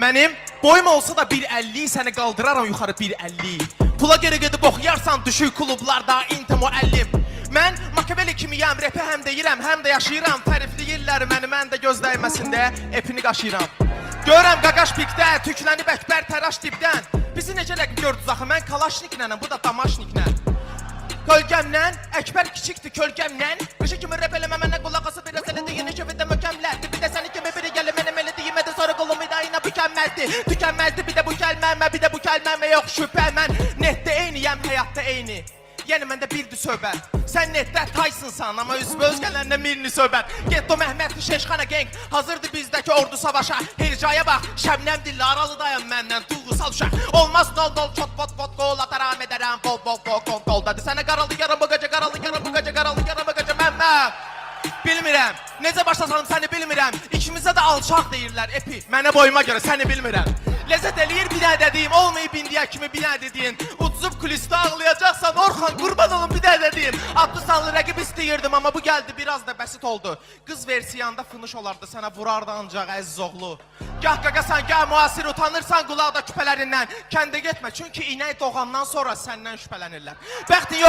Mənim boyum olsa da 1.50 səni qaldıraram yuxarı 1.50. Pula geri gedib oxuyarsan düşük klublarda inti müəllim. Mən Makaveli kimiyəm, repi həm deyirəm, həm də yaşayıram. Tərifləyirlər məni, mən də göz dəyməsində epini qaşıyıram. Görəm qaqaş pikdə, tüklənib əkbər təraş dibdən. Bizi necə rəqib gördünüz axı? Mən Kalaşniklə, bu da Damaşniklə. Kölgemden, ekber kiçikti kölgemden Kışı kimi rap elememe ne kulak ası biraz elinde yeni şefide mükemmeldi yine mükemmeldi Tükenmezdi. Bir de bu kelmeme bir de bu kelmeme yok. Şüphemen Nette eyniyem hayatta eyni Yəni məndə birdir söhbət Sən netdə Tysonsan amma üzvə özgələrinə mirini söhbət Getto Məhmədli Şeşxana gang Hazırdır bizdəki ordu savaşa. Hercaya bax Şəbnəm dilli aralıdayam məndən Duygusal uşaq Olmaz dol dol çot pot pot gol ataram edərəm Bol bol bol gol gol Dadı sənə qaralı yaram bu gecə qaralı yaram bu gecə qaralı yaram bu gecə Məmmə Bilmirəm. Necə başlasalım səni bilmirəm. İkimizə də alçaq deyirlər epi. Mənə boyuma görə səni bilmirəm. Ləzzət eləyir bir dənə dediyin, olmayıb indiyə kimi bir dənə dediyin. Ucub kuliste ağlayacaqsan Orxan qurban olum bir dənə dediyin. Adlı sanlı rəqib istəyirdim amma bu gəldi biraz da bəsit oldu. Qız versiyanda fınış olardı sənə vurardı ancaq əziz oğlu. Gah qaqasan, gah müasir utanırsan qulaqda küpələrindən. Kəndə getmə çünki inək doğandan sonra səndən şübhələnirlər. Bəxtin yox